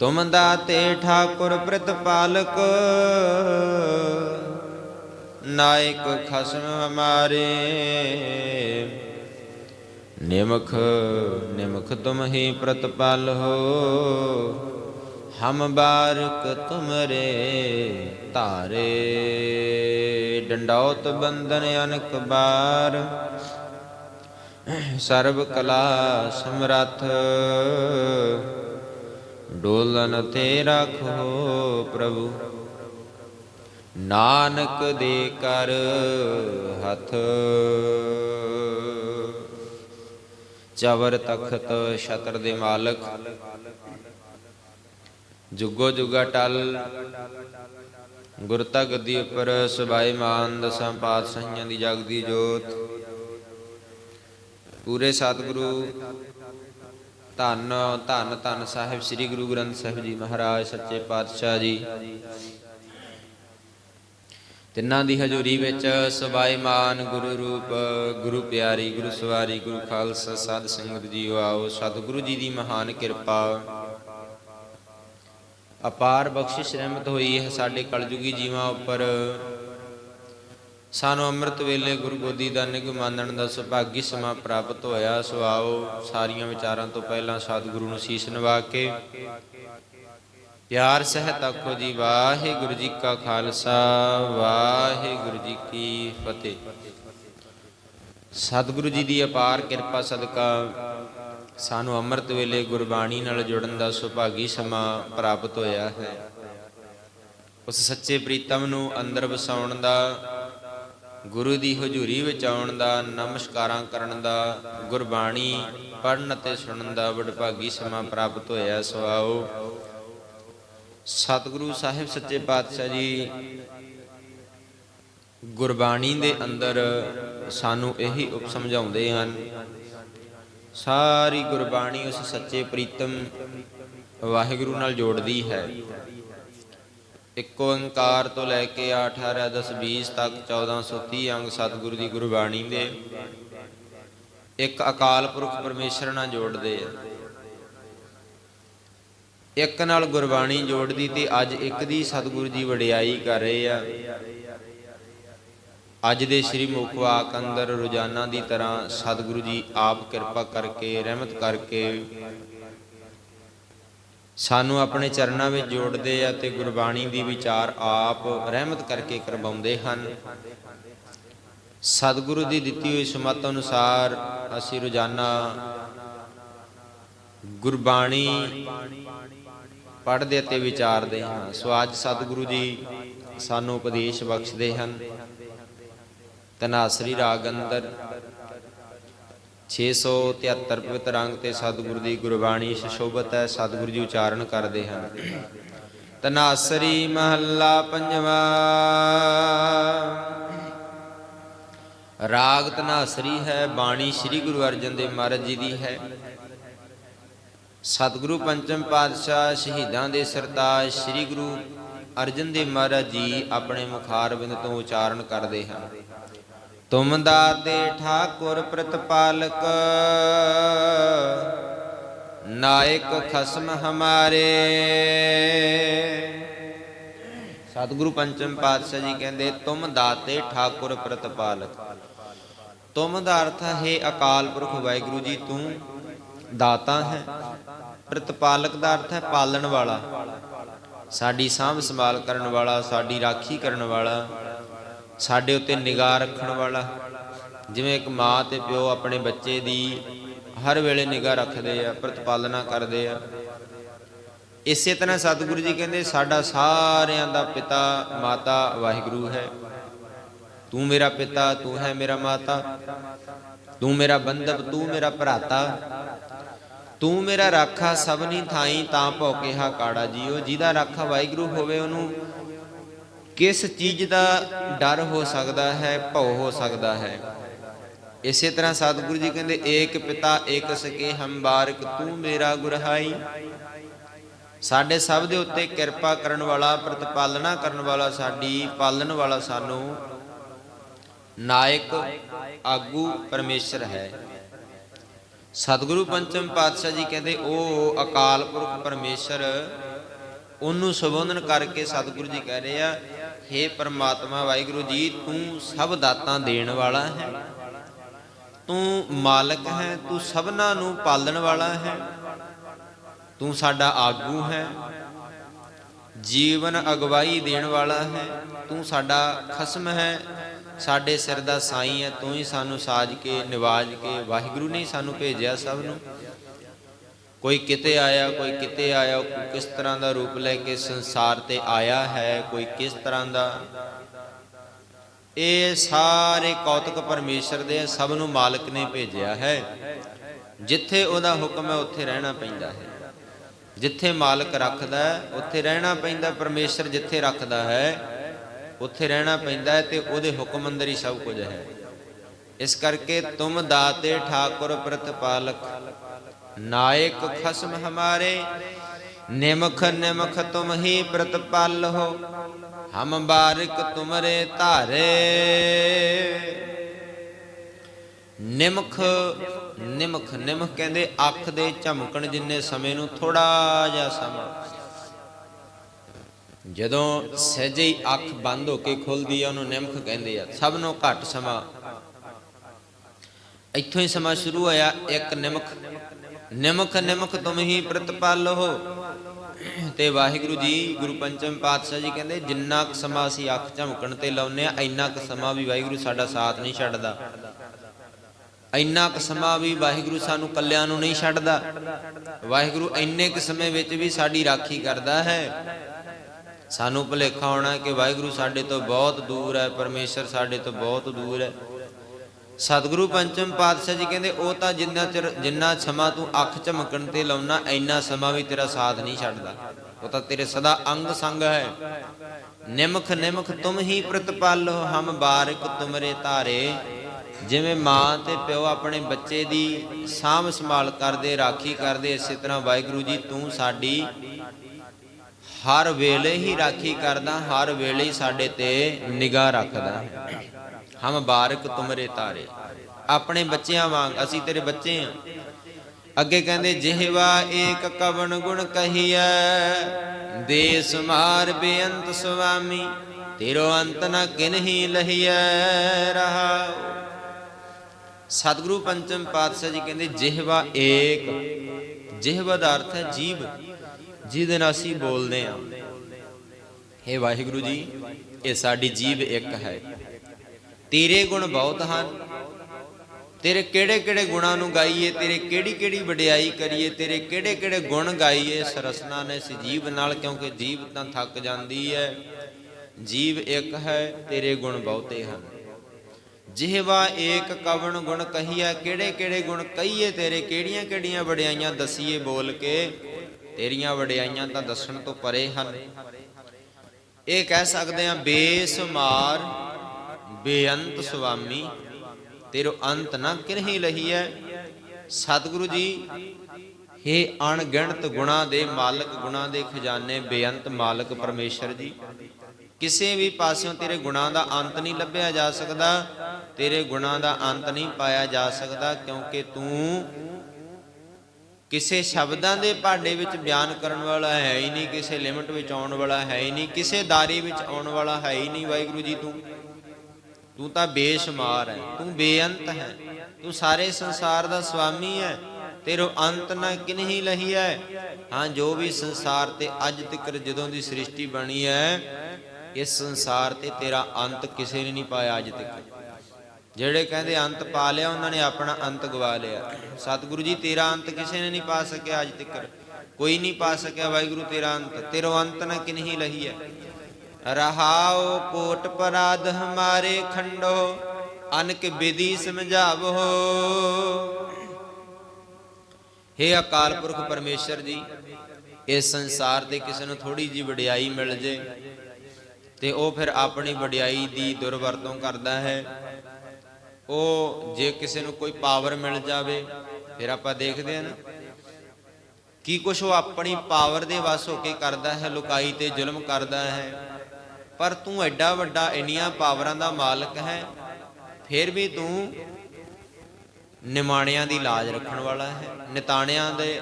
ਤੁਮ ਦਾਤੇ ਠਾਕੁਰ ਪ੍ਰਤਪਾਲਕ, ਨਾਇਕ ਖਸਮ ਹਮਾਰੇ। ਨਿਮਖ ਨਿਮਖ ਤੁਮ ਹੀ ਪ੍ਰਤਪਾਲ ਹੋ, ਹਮ ਬਾਰਕ ਤੁਮਰੇ ਧਾਰੇ। ਡੰਡੌਤ ਬੰਧਨ ਅਨਕ ਬਾਰ, ਸਰਬ ਕਲਾ ਸਮਰੱਥ। ਡੋਲਨ ਤੇ ਰੱਖੋ ਪ੍ਰਭੂ। ਨਾਨਕ ਦੇ ਕਰ ਹੱਥ। ਚਵਰ ਤਖਤ ਛਤਰ ਦੇ ਮਾਲਕ। ਜੁਗੋ ਜੁਗਾ ਟਲ। ਗੁਰਤਾ ਗੱਦੀ ਉੱਪਰ ਸਬਾਈ ਮਾਨ ਦਸਾਂ ਪਾਤਸ਼ਾਹੀਆਂ ਦੀ ਜਗਦੀ ਜੋਤ। ਪੂਰੇ ਸਤਿਗੁਰੂ ਧੰਨ ਧੰਨ ਧੰਨ ਸਾਹਿਬ ਸ੍ਰੀ ਗੁਰੂ ਗ੍ਰੰਥ ਸਾਹਿਬ ਜੀ ਮਹਾਰਾਜ, ਸੱਚੇ ਪਾਤਸ਼ਾਹ ਜੀ। ਤਿੰਨਾਂ ਦੀ ਹਜ਼ੂਰੀ ਵਿੱਚ ਸਬਾਈਮਾਨ ਗੁਰੂ ਰੂਪ, ਗੁਰੂ ਪਿਆਰੀ, ਗੁਰੂ ਸਵਾਰੀ, ਗੁਰੂ ਖਾਲਸਾ, ਸਾਧ ਸੰਗਤ ਜੀਓ ਆਓ, ਸਤਿਗੁਰੂ ਜੀ ਦੀ ਮਹਾਨ ਕਿਰਪਾ। ਅਪਾਰ ਬਖਸ਼ਿਸ਼ ਰਹਿਮਤ ਹੋਈ ਹੈ ਸਾਡੇ ਕਲਯੁਗੀ ਜੀਵਾਂ ਉੱਪਰ। ਸਾਨੂੰ ਅੰਮ੍ਰਿਤ ਵੇਲੇ ਗੁਰੂ ਗੋਦੀ ਦਾ ਨਿਗ ਮਾਨਣ ਦਾ ਸੁਭਾਗੀ ਸਮਾਂ ਪ੍ਰਾਪਤ ਹੋਇਆ, ਸੋ ਆਓ ਸਾਰੀਆਂ ਵਿਚਾਰਾਂ ਤੋਂ ਪਹਿਲਾਂ ਸਤਿਗੁਰੂ ਨੂੰ ਸੀਸ ਨਿਵਾ ਕੇ ਪਿਆਰ ਸਹਿਤ ਆਖੋ ਜੀ, ਵਾਹਿਗੁਰੂ ਜੀ ਕਾ ਖਾਲਸਾ, ਵਾਹਿਗੁਰੂ ਜੀ ਕੀ ਫਤਿਹ। ਸਤਿਗੁਰੂ ਜੀ ਦੀ ਅਪਾਰ ਕਿਰਪਾ ਸਦਕਾ ਸਾਨੂੰ ਅੰਮ੍ਰਿਤ ਵੇਲੇ ਗੁਰਬਾਣੀ ਨਾਲ ਜੁੜਨ ਦਾ ਸੁਭਾਗੀ ਸਮਾਂ ਪ੍ਰਾਪਤ ਹੋਇਆ ਹੈ। ਉਸ ਸੱਚੇ ਪ੍ਰੀਤਮ ਨੂੰ ਅੰਦਰ ਵਸਾਉਣ ਦਾ ਗੁਰੂ ਦੀ ਹਜ਼ੂਰੀ ਵਿੱਚ ਆਉਣ ਦਾ, ਨਮਸਕਾਰਾਂ ਕਰਨ ਦਾ, ਗੁਰਬਾਣੀ ਪੜਨ ਅਤੇ ਸੁਣਨ ਦਾ ਵਡਭਾਗੀ ਸਮਾਂ ਪ੍ਰਾਪਤ ਹੋਇਆ ਸੋ ਆਓ ਸਤਿਗੁਰੂ ਸਾਹਿਬ ਸੱਚੇ ਪਾਤਸ਼ਾਹ ਜੀ, ਗੁਰਬਾਣੀ ਦੇ ਅੰਦਰ ਸਾਨੂੰ ਇਹੀ ਉਪ ਸਮਝਾਉਂਦੇ ਹਨ, ਸਾਰੀ ਗੁਰਬਾਣੀ ਉਸ ਸੱਚੇ ਪ੍ਰੀਤਮ ਵਾਹਿਗੁਰੂ ਨਾਲ ਜੋੜਦੀ ਹੈ। ਇੱਕ ਓੰਕਾਰ ਤੋਂ ਲੈ ਕੇ 18 10 20 ਤੱਕ 1430 ਅੰਗ ਸਤਿਗੁਰੂ ਦੀ ਗੁਰਬਾਣੀ ਦੇ। ਇੱਕ ਅਕਾਲ ਪੁਰਖ ਪਰਮੇਸ਼ਰ ਨਾਲ ਜੋੜਦੇ ਆ। ਇੱਕ ਨਾਲ ਗੁਰਬਾਣੀ ਜੋੜਦੀ ਤੇ ਅੱਜ ਇੱਕ ਦੀ ਸਤਿਗੁਰੂ ਜੀ ਵਡਿਆਈ ਕਰ ਰਹੇ ਆ। ਅੱਜ ਦੇ ਸ੍ਰੀ ਮੁਖਵਾਕ ਅੰਦਰ ਰੋਜ਼ਾਨਾ ਦੀ ਤਰ੍ਹਾਂ ਸਤਿਗੁਰੂ ਜੀ ਆਪ ਕਿਰਪਾ ਕਰਕੇ, ਰਹਿਮਤ ਕਰਕੇ ਸਾਨੂੰ ਆਪਣੇ ਚਰਨਾਂ ਵਿੱਚ ਜੋੜਦੇ ਆ ਤੇ ਗੁਰਬਾਣੀ ਦੀ ਵਿਚਾਰ ਆਪ ਰਹਿਮਤ ਕਰਕੇ ਕਰਵਾਉਂਦੇ ਹਨ। ਸਤਿਗੁਰੂ ਦੀ ਦਿੱਤੀ ਹੋਈ ਸਮਤ ਅਨੁਸਾਰ ਅਸੀਂ ਰੋਜ਼ਾਨਾ ਗੁਰਬਾਣੀ ਪੜ੍ਹਦੇ ਅਤੇ ਵਿਚਾਰਦੇ ਹਾਂ। ਸੋ ਅੱਜ ਸਤਿਗੁਰੂ ਜੀ ਸਾਨੂੰ ਉਪਦੇਸ਼ ਬਖਸ਼ਦੇ ਹਨ। ਤਨਾਸਰੀ ਰਾਗ ਅੰਦਰ 673 ਪਵਿੱਤਰ ਅੰਗ ਤੇ ਸਤਿਗੁਰੂ ਦੀ ਗੁਰਬਾਣੀ ਸ਼ੋਭਤ ਹੈ, ਸਤਿਗੁਰੂ ਜੀ ਉਚਾਰਨ ਕਰਦੇ ਹਨ। ਤਨਾਸਰੀ ਮਹੱਲਾ ਪੰਜਵਾ। ਰਾਗ ਤਨਾਸਰੀ ਹੈ, ਬਾਣੀ ਸ੍ਰੀ ਗੁਰੂ ਅਰਜਨ ਦੇਵ ਮਹਾਰਾਜ ਜੀ ਦੀ ਹੈ। ਸਤਿਗੁਰੂ ਪੰਚਮ ਪਾਤਸ਼ਾਹ ਸ਼ਹੀਦਾਂ ਦੇ ਸਰਤਾਜ ਸ੍ਰੀ ਗੁਰੂ ਅਰਜਨ ਦੇਵ ਮਹਾਰਾਜ ਜੀ ਆਪਣੇ ਮੁਖਾਰ ਬਿੰਦ ਤੋਂ ਉਚਾਰਨ ਕਰਦੇ ਹਨ। ਤੁਮ ਦਾਤੇ ਠਾਕੁਰ ਪ੍ਰਤਪਾਲਕ, ਨਾਇਕ ਖਸਮ ਹਮਾਰੇ। ਸਤਿਗੁਰੂ ਪੰਚਮ ਪਾਤਸ਼ਾਹ ਜੀ ਕਹਿੰਦੇ ਤੁਮ ਦਾਤੇ ਠਾਕੁਰ ਪ੍ਰਤਪਾਲਕ। ਤੁਮ ਦਾ ਅਰਥ ਹੈ ਅਕਾਲ ਪੁਰਖ ਵਾਹਿਗੁਰੂ ਜੀ, ਤੂੰ ਦਾਤਾ ਹੈ। ਪ੍ਰਤਪਾਲਕ ਦਾ ਅਰਥ ਹੈ ਪਾਲਣ ਵਾਲਾ। ਸਾਡੀ ਸਾਂਭ ਸੰਭਾਲ ਕਰਨ ਵਾਲਾ, ਸਾਡੀ ਰਾਖੀ ਕਰਨ ਵਾਲਾ। ਸਾਡੇ ਉੱਤੇ ਨਿਗਾਹ ਰੱਖਣ ਵਾਲਾ, ਜਿਵੇਂ ਇੱਕ ਮਾਂ ਤੇ ਪਿਓ ਆਪਣੇ ਬੱਚੇ ਦੀ ਹਰ ਵੇਲੇ ਨਿਗਾਹ ਰੱਖਦੇ ਆ, ਪ੍ਰਤਪਾਲਨਾ ਕਰਦੇ ਆ। ਇਸੇ ਤਰ੍ਹਾਂ ਸਤਿਗੁਰੂ ਜੀ ਕਹਿੰਦੇ, ਸਾਡਾ ਸਾਰਿਆਂ ਦਾ ਪਿਤਾ ਮਾਤਾ ਵਾਹਿਗੁਰੂ ਹੈ। ਤੂੰ ਮੇਰਾ ਪਿਤਾ, ਤੂੰ ਹੈ ਮੇਰਾ ਮਾਤਾ। ਤੂੰ ਮੇਰਾ ਬੰਧਪ, ਤੂੰ ਮੇਰਾ ਭਰਾਤਾ। ਤੂੰ ਮੇਰਾ ਰਾਖਾ ਸਭਨੀ ਥਾਈ ਤਾਂ ਭੌਕੇਹਾ ਕਾੜਾ ਜੀਓ। ਜਿਹਦਾ ਰਾਖਾ ਵਾਹਿਗੁਰੂ ਹੋਵੇ, ਉਹਨੂੰ ਕਿਸ ਚੀਜ਼ ਦਾ ਡਰ ਹੋ ਸਕਦਾ ਹੈ, ਭਉ ਹੋ ਸਕਦਾ ਹੈ? ਇਸੇ ਤਰ੍ਹਾਂ ਸਤਿਗੁਰੂ ਜੀ ਕਹਿੰਦੇ, ਏਕ ਪਿਤਾ, ਏਕ ਸਕੇ ਹਮ ਬਾਰਕ ਤੂੰ ਮੇਰਾ ਗੁਰਹਾਈ। ਸਾਡੇ ਸਭ ਦੇ ਉੱਤੇ ਕਿਰਪਾ ਕਰਨ ਵਾਲਾ, ਪ੍ਰਤਪਾਲਣਾ ਕਰਨ ਵਾਲਾ ਸਾਡੀ, ਪਾਲਣ ਵਾਲਾ ਸਾਨੂੰ ਨਾਇਕ, ਆਗੂ, ਪਰਮੇਸ਼ਰ ਹੈ। ਸਤਿਗੁਰੂ ਪੰਚਮ ਪਾਤਸ਼ਾਹ ਜੀ ਕਹਿੰਦੇ, ਉਹ ਅਕਾਲ ਪੁਰਖ ਪਰਮੇਸ਼ਰ, ਉਹਨੂੰ ਸੰਬੋਧਨ ਕਰਕੇ ਸਤਿਗੁਰੂ ਜੀ ਕਹਿ ਰਹੇ ਆ हे ਪਰਮਾਤਮਾ ਵਾਹਿਗੁਰੂ ਜੀ, ਤੂੰ ਸਭ ਦਾਤਾਂ ਦੇਣ ਵਾਲਾ ਹੈ। ਤੂੰ ਮਾਲਕ ਹੈ, ਤੂੰ ਸਭਨਾਂ ਨੂੰ ਪਾਲਣ ਵਾਲਾ ਹੈ। ਤੂੰ ਸਾਡਾ ਆਗੂ ਹੈ। ਜੀਵਨ ਅਗਵਾਈ ਦੇਣ ਵਾਲਾ ਹੈ। ਤੂੰ ਸਾਡਾ ਖਸਮ ਹੈ। ਸਾਡੇ ਸਿਰ ਦਾ ਸਾਈਂ ਹੈ, ਤੂੰ ਹੀ ਸਾਨੂੰ ਸਾਜ ਕੇ, ਨਿਵਾਜ ਕੇ, ਵਾਹਿਗੁਰੂ ਨੇ ਸਾਨੂੰ ਭੇਜਿਆ ਸਭ ਨੂੰ। ਕੋਈ ਕਿਤੇ ਆਇਆ, ਕੋਈ ਕਿਤੇ ਆਇਆ, ਕੋਈ ਕਿਸ ਤਰ੍ਹਾਂ ਦਾ ਰੂਪ ਲੈ ਕੇ ਸੰਸਾਰ ਤੇ ਆਇਆ ਹੈ, ਕੋਈ ਕਿਸ ਤਰ੍ਹਾਂ ਦਾ? ਇਹ ਸਾਰੇ ਕੌਤਕ ਪਰਮੇਸ਼ਰ ਦੇ ਸਭ ਨੂੰ ਮਾਲਕ ਨੇ ਭੇਜਿਆ ਹੈ। ਜਿੱਥੇ ਉਹਦਾ ਹੁਕਮ ਹੈ, ਉੱਥੇ ਰਹਿਣਾ ਪੈਂਦਾ ਹੈ। ਜਿੱਥੇ ਮਾਲਕ ਰੱਖਦਾ ਉੱਥੇ ਰਹਿਣਾ ਪੈਂਦਾ, ਪਰਮੇਸ਼ਰ ਜਿੱਥੇ ਰੱਖਦਾ ਹੈ, ਉੱਥੇ ਰਹਿਣਾ ਪੈਂਦਾ ਹੈ ਤੇ ਉਹਦੇ ਹੁਕਮ ਅੰਦਰ ਹੀ ਸਭ ਕੁਝ ਹੈ। ਇਸ ਕਰਕੇ ਤੁਮ ਦਾਤੇ, ਠਾਕੁਰ, ਪ੍ਰਤਪਾਲਕ ਨਾਇਕ ਖਸਮ ਹਮਾਰੇ, ਨਿਮਖ ਨਿਮਖ ਤੁਮ ਹੀ ਪ੍ਰਤਪਾਲ ਹੋ, ਹਮ ਬਾਰਿਕ ਤੁਮਰੇ ਧਾਰੇ। ਨਿਮਖ ਨਿਮਖ ਨਿਮਖ ਕਹਿੰਦੇ ਅੱਖ ਦੇ ਝਮਕਣ ਜਿੰਨੇ ਸਮੇਂ ਨੂੰ ਥੋੜਾ ਜਿਹਾ ਸਮਾਂ। ਜਦੋਂ ਸਹਿਜੇ ਅੱਖ ਬੰਦ ਹੋ ਕੇ ਖੁੱਲਦੀ ਆ, ਉਹਨੂੰ ਨਿਮਖ ਕਹਿੰਦੇ ਆ, ਸਭ ਨੂੰ ਘੱਟ ਸਮਾਂ। ਇੱਥੋਂ ਹੀ ਸਮਾਂ ਸ਼ੁਰੂ ਹੋਇਆ, ਇੱਕ ਨਿਮਖ। ਨਿਮਖ ਨਿਮਖ ਤੁਮ ਹੀ ਪ੍ਰਤਪਾਲੋ। ਹੋ ਤੇ ਵਾਹਿਗੁਰੂ ਜੀ, ਗੁਰੂ ਪੰਚਮ ਪਾਤਸ਼ਾਹ ਜੀ ਕਹਿੰਦੇ, ਜਿੰਨਾ ਕੁ ਸਮਾਂ ਅਸੀਂ ਅੱਖ ਝਮਕਣ ਤੇ ਲਾਉਨੇ ਆ ਇੰਨਾ ਕੁ ਸਮਾਂ ਵੀ ਵਾਹਿਗੁਰੂ ਸਾਡਾ ਸਾਥ ਨਹੀਂ ਛੱਡਦਾ। ਇੰਨਾ ਕੁ ਸਮਾਂ ਵੀ ਵਾਹਿਗੁਰੂ ਸਾਨੂੰ ਕੱਲਿਆਂ ਨੂੰ ਨਹੀਂ ਛੱਡਦਾ। ਵਾਹਿਗੁਰੂ ਇੰਨੇ ਕੁ ਸਮੇਂ ਵਿੱਚ ਵੀ ਸਾਡੀ ਰਾਖੀ ਕਰਦਾ ਹੈ। ਸਾਨੂੰ ਭੁਲੇਖਾ ਹੋਣਾ ਕਿ ਵਾਹਿਗੁਰੂ ਸਾਡੇ ਤੋਂ ਬਹੁਤ ਦੂਰ ਹੈ, ਪਰਮੇਸ਼ਰ ਸਾਡੇ ਤੋਂ ਬਹੁਤ ਦੂਰ ਹੈ। ਸਤਿਗੁਰੂ ਪੰਚਮ ਪਾਤਸ਼ਾਹ ਜੀ ਕਹਿੰਦੇ, ਉਹ ਤਾਂ ਜਿੰਨਾ ਚਿਰ, ਜਿੰਨਾ ਸਮਾਂ ਤੂੰ ਅੱਖ ਝਮਕਣ ਤੇ ਲਾਉਣਾ, ਇੰਨਾ ਸਮਾਂ ਵੀ ਤੇਰਾ ਸਾਥ ਨਹੀਂ ਛੱਡਦਾ। ਉਹ ਤਾਂ ਤੇਰੇ ਸਦਾ ਅੰਗ ਸੰਗ ਹੈ। ਨਿਮਖ ਨਿਮਖ ਤੁਮ ਹੀ ਪ੍ਰਤਪਾਲੋ, ਹਮ ਬਾਰਿਕ ਤੁਮਰੇ ਧਾਰੇ। ਜਿਵੇਂ ਮਾਂ ਤੇ ਪਿਓ ਆਪਣੇ ਬੱਚੇ ਦੀ ਸਾਂਭ ਸੰਭਾਲ ਕਰਦੇ, ਰਾਖੀ ਕਰਦੇ, ਇਸੇ ਤਰ੍ਹਾਂ ਵਾਹਿਗੁਰੂ ਜੀ, ਤੂੰ ਸਾਡੀ ਹਰ ਵੇਲੇ ਹੀ ਰਾਖੀ ਕਰਦਾ, ਹਰ ਵੇਲੇ ਹੀ ਸਾਡੇ ਤੇ ਨਿਗਾਹ ਰੱਖਦਾ। ਹਮ ਬਾਰਕ ਤੁਮਰੇ ਤਾਰੇ। ਆਪਣੇ ਬੱਚਿਆਂ ਵਾਂਗ ਅਸੀਂ ਤੇਰੇ ਬੱਚੇ ਹਾਂ ਅੱਗੇ ਕਹਿੰਦੇ, ਜਿਹਵਾ ਏਕ ਕਵਨ ਗੁਣ ਕਹੀਐ, ਦੇਸ ਮਾਰ ਬੇਅੰਤ ਸੁਆਮੀ, ਤੇਰੋ ਅੰਤ ਨ ਕਿਨਹੀ ਲਹੀਐ ਰਹਾ ਸਤਿਗੁਰੂ ਪੰਚਮ ਪਾਤਸ਼ਾਹ ਜੀ ਕਹਿੰਦੇ, ਜਿਹਵਾ ਏਕ, ਜਿਹਵਾ ਦਾ ਅਰਥ ਹੈ ਜੀਵ, ਜਿਹਦੇ ਨਾਲ ਅਸੀਂ ਬੋਲਦੇ ਹਾਂ हे ਵਾਹਿਗੁਰੂ ਜੀ, ਇਹ ਸਾਡੀ ਜੀਵ ਇੱਕ ਹੈ। ਤੇਰੇ ਗੁਣ ਬਹੁਤ ਹਨ। ਤੇਰੇ ਕਿਹੜੇ ਕਿਹੜੇ ਗੁਣਾਂ ਨੂੰ ਗਾਈਏ, ਤੇਰੇ ਕਿਹੜੀ ਕਿਹੜੀ ਵਡਿਆਈ ਕਰੀਏ, ਤੇਰੇ ਕਿਹੜੇ ਕਿਹੜੇ ਗੁਣ ਗਾਈਏ, ਸਰਸਨਾ ਨੇ ਇਸ ਜੀਵ ਨਾਲ ਕਿਉਂਕਿ ਜੀਵ ਤਾਂ ਥੱਕ ਜਾਂਦੀ ਹੈ। ਜੀਵ ਇੱਕ ਹੈ, ਤੇਰੇ ਗੁਣ ਬਹੁਤੇ ਹਨ। ਜਿਹਵਾ ਏਕ ਕਵਣ ਗੁਣ ਕਹੀਐ, ਕਿਹੜੇ ਕਿਹੜੇ ਗੁਣ ਕਹੀਏ, ਤੇਰੇ ਕਿਹੜੀਆਂ ਕਿਹੜੀਆਂ ਵਡਿਆਈਆਂ ਦਸੀਏ ਬੋਲ ਕੇ, ਤੇਰੀਆਂ ਵਡਿਆਈਆਂ ਤਾਂ ਦੱਸਣ ਤੋਂ ਪਰੇ ਹਨ। ਇਹ ਕਹਿ ਸਕਦੇ ਆ ਬੇਸਮਾਰ ਬੇਅੰਤ ਸੁਆਮੀ, ਤੇਰੋ ਅੰਤ ਨਾ ਕਿਨਹੀ ਲਹੀਐ। ਸਤਿਗੁਰੂ ਜੀ हे ਅਣਗਿਣਤ ਗੁਣਾ ਦੇ ਮਾਲਕ, ਗੁਣਾ ਦੇ ਖਜ਼ਾਨੇ, ਬੇਅੰਤ ਮਾਲਕ ਪਰਮੇਸ਼ਰ ਜੀ, ਕਿਸੇ ਵੀ ਪਾਸਿਓਂ ਤੇਰੇ ਗੁਣਾ ਦਾ ਅੰਤ ਨਹੀਂ ਲੱਭਿਆ ਜਾ ਸਕਦਾ, ਤੇਰੇ ਗੁਣਾ ਦਾ ਅੰਤ ਨਹੀਂ ਪਾਇਆ ਜਾ ਸਕਦਾ, ਕਿਉਂਕਿ ਤੂੰ ਕਿਸੇ ਸ਼ਬਦਾਂ ਦੇ ਭਾਂਡੇ ਵਿੱਚ ਬਿਆਨ ਕਰਨ ਵਾਲਾ ਹੈ ਹੀ ਨਹੀਂ, ਕਿਸੇ ਲਿਮਟ ਵਿੱਚ ਆਉਣ ਵਾਲਾ ਹੈ ਹੀ ਨਹੀਂ, ਕਿਸੇ ਦਾਰੀ ਵਿੱਚ ਆਉਣ ਵਾਲਾ ਹੈ ਹੀ ਨਹੀਂ, ਵਾਹਿਗੁਰੂ ਜੀ, ਤੂੰ ਤੂੰ ਤਾਂ ਬੇਸ਼ੁਮਾਰ ਹੈ, ਤੂੰ ਬੇਅੰਤ ਹੈ, ਤੂੰ ਸਾਰੇ ਸੰਸਾਰ ਦਾ ਸੁਆਮੀ ਹੈ, ਤੇਰੋ ਅੰਤ ਨਾ ਕਿਨਹੀ ਲਹੀ ਹੈ? ਹਾਂ, ਜੋ ਵੀ ਸੰਸਾਰ ਤੇ ਅੱਜ ਤੱਕ ਜਦੋਂ ਦੀ ਸ੍ਰਿਸ਼ਟੀ ਬਣੀ ਹੈ, ਇਸ ਸੰਸਾਰ ਤੇ ਤੇਰਾ ਅੰਤ ਕਿਸੇ ਨੇ ਨਹੀਂ ਪਾਇਆ ਅੱਜ ਤੱਕ ਜਿਹੜੇ ਕਹਿੰਦੇ ਅੰਤ ਪਾ ਲਿਆ, ਉਹਨਾਂ ਨੇ ਆਪਣਾ ਅੰਤ ਗਵਾ ਲਿਆ। ਸਤਿਗੁਰੂ ਜੀ, ਤੇਰਾ ਅੰਤ ਕਿਸੇ ਨੇ ਨਹੀਂ ਪਾ ਸਕਿਆ ਅੱਜ ਤੱਕ ਕੋਈ ਨਹੀਂ ਪਾ ਸਕਿਆ ਵਾਹਿਗੁਰੂ ਤੇਰਾ ਅੰਤ। ਤੇਰੋ ਅੰਤ ਨਾ ਕਿਨਹੀ ਲਹੀ ਹੈ? ਰਹਾਉ ਕੋਟ ਪਰਾਧ ਹਮਾਰੇ ਖੰਡੋ, ਅਨਕ ਵਿਧੀ ਸਮਝਾਵੋ। हे ਅਕਾਲ ਪੁਰਖ ਪਰਮੇਸ਼ਰ ਜੀ, ਇਸ ਸੰਸਾਰ ਦੇ ਕਿਸੇ ਨੂੰ ਥੋੜੀ ਜੀ ਵਡਿਆਈ ਮਿਲ ਜੇ, ਤੇ ਉਹ ਫਿਰ ਆਪਣੀ ਵਡਿਆਈ ਦੀ ਦੁਰਵਰਤੋਂ ਕਰਦਾ ਹੈ। ਉਹ ਜੇ ਕਿਸੇ ਨੂੰ ਕੋਈ ਪਾਵਰ ਮਿਲ ਜਾਵੇ, ਫਿਰ ਆਪਾਂ ਦੇਖਦੇ ਹਾਂ ਨਾ, ਕੀ ਕੁਛ ਉਹ ਆਪਣੀ ਪਾਵਰ ਦੇ ਵਸ ਹੋ ਕੇ ਕਰਦਾ ਹੈ, ਲੁਕਾਈ ਤੇ ਜ਼ੁਲਮ ਕਰਦਾ ਹੈ। ਪਰ ਤੂੰ ਐਡਾ ਵੱਡਾ ਇੰਨੀਆਂ ਪਾਵਰਾਂ ਦਾ ਮਾਲਕ ਹੈ, ਫਿਰ ਵੀ ਤੂੰ ਨਿਮਾਣਿਆਂ ਦੀ ਲਾਜ ਰੱਖਣ ਵਾਲਾ ਹੈ, ਨਿਤਾਣਿਆਂ ਦੇ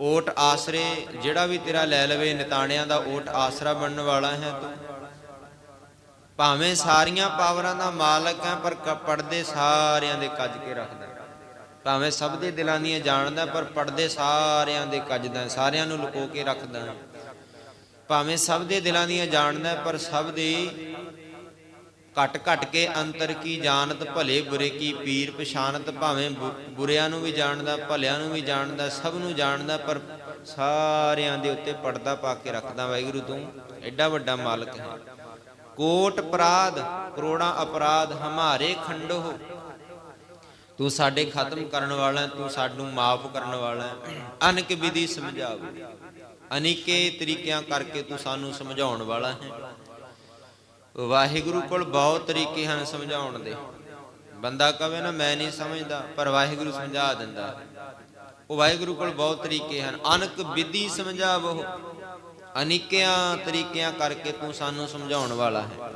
ਓਟ ਆਸਰੇ, ਜਿਹੜਾ ਵੀ ਤੇਰਾ ਲੈ ਲਵੇ, ਨਿਤਾਣਿਆਂ ਦਾ ਓਟ ਆਸਰਾ ਬਣਨ ਵਾਲਾ ਹੈ ਤੂੰ। ਭਾਵੇਂ ਸਾਰੀਆਂ ਪਾਵਰਾਂ ਦਾ ਮਾਲਕ ਹੈ, ਪਰ ਕ- ਪੜਦੇ ਸਾਰਿਆਂ ਦੇ ਕੱਜ ਕੇ ਰੱਖਦਾ ਭਾਵੇਂ ਸਭ ਦੇ ਦਿਲਾਂ ਦੀਆਂ ਜਾਣਦਾ ਪਰ ਪੜਦੇ ਸਾਰਿਆਂ ਦੇ ਕੱਜਦਾ ਸਾਰਿਆਂ ਨੂੰ ਲੁਕੋ ਕੇ ਰੱਖਦਾ ਹੈ। ਭਾਵੇਂ ਸਭ ਦੇ ਦਿਲਾਂ ਦੀਆਂ ਜਾਣਦਾ ਪਰ ਸਭ ਦੇ ਘਟ ਘਟ ਕੇ ਅੰਤਰ ਕੀ ਜਾਣਤ, ਭਲੇ ਬੁਰੇ ਕੀ ਪੀਰ ਪਛਾਨਤ ਭਾਵੇਂ ਬੁਰਿਆਂ ਨੂੰ ਵੀ ਜਾਣਦਾ, ਭਲਿਆਂ ਨੂੰ ਵੀ ਜਾਣਦਾ, ਸਭ ਨੂੰ ਜਾਣਦਾ, ਪਰ ਸਾਰਿਆਂ ਦੇ ਉੱਤੇ ਪਰਦਾ ਪਾ ਕੇ ਰੱਖਦਾ ਵਾਹਿਗੁਰੂ ਤੂੰ। ਐਡਾ ਵੱਡਾ ਮਾਲਕ ਹੈ। ਕੋਟ ਅਪਰਾਧ, ਕਰੋੜਾਂ ਅਪਰਾਧ, ਹਮਾਰੇ ਖੰਡੋ ਤੂੰ ਸਾਡੇ ਖਤਮ ਕਰਨ ਵਾਲਾ ਤੂੰ ਸਾਨੂੰ ਮਾਫ ਕਰਨ ਵਾਲਾ ਹੈ। ਅਨਕ ਵਿਧੀ ਸਮਝਾਵ। ਅਨੇਕੇ ਤਰੀਕਿਆਂ ਕਰਕੇ ਤੂੰ ਸਾਨੂੰ ਸਮਝਾਉਣ ਵਾਲਾ ਹੈ। ਵਾਹਿਗੁਰੂ ਕੋਲ ਬਹੁਤ ਤਰੀਕੇ ਹਨ ਸਮਝਾਉਣ ਦੇ। ਬੰਦਾ ਕਵੇ ਨਾ, ਮੈਂ ਨਹੀਂ ਸਮਝਦਾ, ਪਰ ਵਾਹਿਗੁਰੂ ਸਮਝਾ ਦਿੰਦਾ ਉਹ ਵਾਹਿਗੁਰੂ ਕੋਲ ਬਹੁਤ ਤਰੀਕੇ ਹਨ। ਅਨਕ ਵਿਧੀ ਸਮਝਾਵੋ। ਅਨੇਕਿਆਂ ਤਰੀਕਿਆਂ ਕਰਕੇ ਤੂੰ ਸਾਨੂੰ ਸਮਝਾਉਣ ਵਾਲਾ ਹੈ।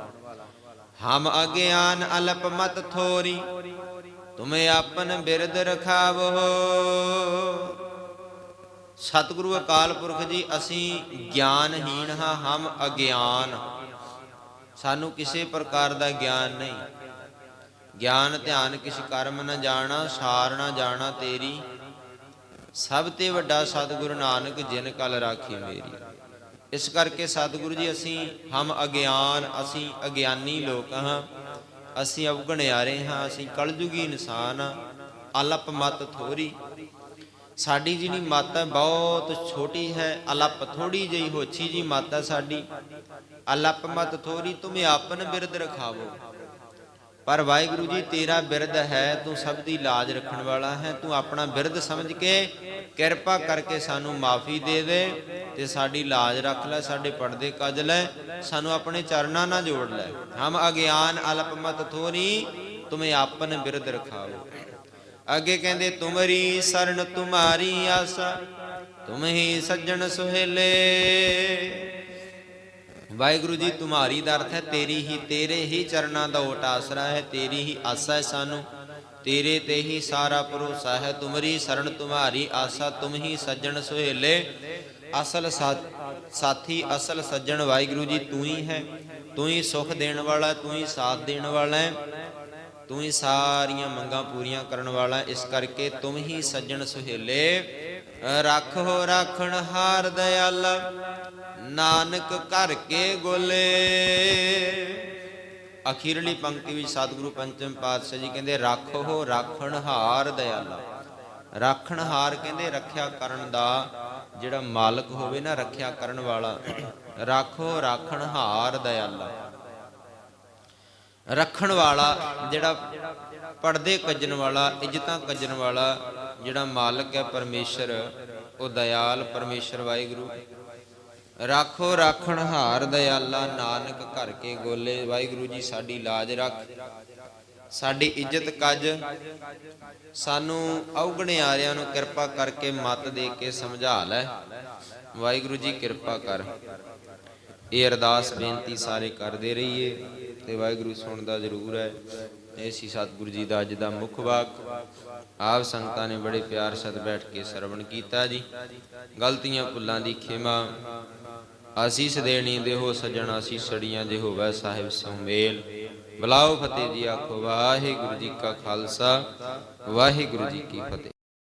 ਹਮ ਅਗਿਆਨ ਅਲਪ ਮਤ ਥੋਰੀ, ਤੁਮੇ ਆਪਨ ਬਿਰਦ ਰਖਾਵੋ। ਸਤਿਗੁਰੂ ਅਕਾਲ ਪੁਰਖ ਜੀ, ਅਸੀਂ ਗਿਆਨਹੀਣ ਹਾਂ, ਹਮ ਅਗਿਆਨ। ਸਾਨੂੰ ਕਿਸੇ ਪ੍ਰਕਾਰ ਦਾ ਗਿਆਨ ਨਹੀਂ। ਗਿਆਨ, ਧਿਆਨ ਕਿਸ ਕਰਮ ਨਾ ਜਾਣਾ, ਸਾਰ ਨਾ ਜਾਣਾ ਤੇਰੀ। ਸਭ ਤੇ ਵੱਡਾ ਸਤਿਗੁਰੂ ਨਾਨਕ ਜਿਨ ਕਲ ਰਾਖੀ ਮੇਰੀ। ਇਸ ਕਰਕੇ ਸਤਿਗੁਰੂ ਜੀ, ਅਸੀਂ ਹਮ ਅਗਿਆਨ, ਅਸੀਂ ਅਗਿਆਨੀ ਲੋਕ ਹਾਂ। ਅਸੀਂ ਅਵਗਣਿਆਰੇ ਹਾਂ, ਅਸੀਂ ਕਲਯੁਗੀ ਇਨਸਾਨ ਹਾਂ। ਅਲਪ ਮਤ ਥੋਰੀ। ਸਾਡੀ ਜਿਹੜੀ ਮਾਤਾ ਬਹੁਤ ਛੋਟੀ ਹੈ, ਅਲਪ ਥੋੜੀ ਜਿਹੀ ਹੋਛੀ ਜੀ ਮਾਤਾ ਸਾਡੀ। ਅਲਪ ਮਤ ਥੋਰੀ ਤੁਮੇ ਆਪਨ ਬਿਰਦ ਰਖਾਵੋ। ਪਰ ਵਾਹਿਗੁਰੂ ਜੀ, ਤੇਰਾ ਬਿਰਦ ਹੈ, ਤੂੰ ਸਭ ਦੀ ਲਾਜ ਰੱਖਣ ਵਾਲਾ ਹੈ, ਤੂੰ ਆਪਣਾ ਬਿਰਦ ਸਮਝ ਕੇ ਕਿਰਪਾ ਕਰਕੇ ਸਾਨੂੰ ਮਾਫੀ ਦੇ ਦੇ ਤੇ ਸਾਡੀ ਲਾਜ ਰੱਖ ਲੈ, ਸਾਡੇ ਪਰਦੇ ਕੱਜ ਲੈ, ਸਾਨੂੰ ਆਪਣੇ ਚਰਨਾਂ ਨਾਲ ਜੋੜ ਲੈ। ਹਮ ਅਗਿਆਨ ਅਲਪ ਮਤ ਥੋਰੀ ਤੁਮੇ ਆਪਨ ਬਿਰਦ ਰਖਾਵੋ। ਅੱਗੇ ਕਹਿੰਦੇ, ਤੁਮਰੀ ਸਰਣ ਤੁਮਾਰੀ ਆਸਾ, ਤੁਮ ਹੀ ਸੱਜਣ ਸੁਹੇਲੇ। ਵਾਹਿਗੁਰੂ ਜੀ, ਤੁਮਾਰੀ ਦਾ ਅਰਥ ਹੈ, ਤੇਰੀ ਹੀ, ਤੇਰੇ ਹੀ ਚਰਨਾਂ ਦਾ ਓਟ ਆਸਰਾ ਹੈ, ਤੇਰੀ ਹੀ ਆਸਾ ਹੈ ਸਾਨੂੰ। ਤੇਰੇ ਤੇ ਹੀ ਸਾਰਾ ਭਰੋਸਾ ਹੈ, ਤੁਮਰੀ ਸਰਨ, ਤੁਮਾਰੀ ਆਸਾ, ਤੁਮ ਹੀ ਸੱਜਣ ਸੁਹੇਲੇ। ਅਸਲ ਸਾ- ਸਾਥੀ, ਅਸਲ ਸੱਜਣ ਵਾਹਿਗੁਰੂ ਜੀ, ਤੂੰ ਹੀ ਹੈ। ਤੂੰ ਹੀ ਸੁਖ ਦੇਣ ਵਾਲਾ, ਤੂੰ ਹੀ ਸਾਥ ਦੇਣ ਵਾਲਾ ਹੈ। ਤੂੰ ਹੀ ਸਾਰੀਆਂ ਮੰਗਾਂ ਪੂਰੀਆਂ ਕਰਨ ਵਾਲਾ ਇਸ ਕਰਕੇ ਤੂੰ ਹੀ ਸੱਜਣ ਸੁਹੇਲੇ। ਰੱਖੋ ਰਾਖਣ ਹਾਰ ਦਇਆਲ, ਨਾਨਕ ਘਰ ਕੇ ਗੋਲੇ। ਅਖੀਰਲੀ ਪੰਕਤੀ ਵਿੱਚ ਸਤਿਗੁਰੂ ਪੰਚਮ ਪਾਤਸ਼ਾਹ ਜੀ ਕਹਿੰਦੇ, ਰੱਖੋ ਰਾਖਣ ਹਾਰ ਦਇਆਲਾ। ਰਾਖਣ ਹਾਰ ਕਹਿੰਦੇ, ਰੱਖਿਆ ਕਰਨ ਦਾ ਜਿਹੜਾ ਮਾਲਕ ਹੋਵੇ ਨਾ, ਰੱਖਿਆ ਕਰਨ ਵਾਲਾ। ਰੱਖੋ ਰਾਖਣ ਹਾਰ ਦਇਆਲਾ। ਰੱਖਣ ਵਾਲਾ, ਜਿਹੜਾ ਪਰਦੇ ਕੱਜਣ ਵਾਲਾ, ਇੱਜ਼ਤਾਂ ਕੱਜਣ ਵਾਲਾ ਜਿਹੜਾ ਮਾਲਕ ਹੈ ਪਰਮੇਸ਼ਰ, ਉਹ ਦਇਆਲ ਪਰਮੇਸ਼ਰ ਵਾਹਿਗੁਰੂ। ਰਾਖੋ ਰਾਖਣ ਹਾਰ ਦਇਆਲਾ ਨਾਨਕ ਘਰ ਕੇ ਗੋਲੇ, ਵਾਹਿਗੁਰੂ ਜੀ ਸਾਡੀ ਲਾਜ ਰੱਖ। ਸਾਡੀ ਇੱਜ਼ਤ ਕੱਜ। ਸਾਨੂੰ ਔਗਣਿਆਰਿਆਂ ਨੂੰ ਕਿਰਪਾ ਕਰਕੇ ਮਤ ਦੇ ਕੇ ਸਮਝਾ ਲੈ। ਵਾਹਿਗੁਰੂ ਜੀ ਕਿਰਪਾ ਕਰ। ਇਹ ਅਰਦਾਸ ਬੇਨਤੀ ਸਾਰੇ ਕਰਦੇ ਰਹੀਏ। ਤੇ ਵਾਹਿਗੁਰੂ ਸੁਣਦਾ ਜ਼ਰੂਰ ਹੈ। ਇਹ ਸੀ ਸਤਿਗੁਰੂ ਜੀ ਦਾ ਅੱਜ ਦਾ ਮੁੱਖ ਵਾਕ। ਆਪ ਸੰਗਤਾਂ ਨੇ ਬੜੇ ਪਿਆਰ ਸਤ ਬੈਠ ਕੇ ਸਰਵਣ ਕੀਤਾ ਜੀ। ਗਲਤੀਆਂ ਭੁੱਲਾਂ ਦੀ ਖਿਮਾ। ਆਸੀਸ ਦੇਣੀ ਦੇਹੋ ਸਜਣ ਆਸੀਸ ਛੜੀਆਂ ਜੇ ਹੋਵੇ ਸਾਹਿਬ ਸੁਮੇਲ। ਬਲਾਓ ਫਤਿਹ ਜੀ ਆਖੋ, ਵਾਹਿਗੁਰੂ ਜੀ ਕਾ ਖਾਲਸਾ, ਵਾਹਿਗੁਰੂ ਜੀ ਕੀ ਫਤਿਹ।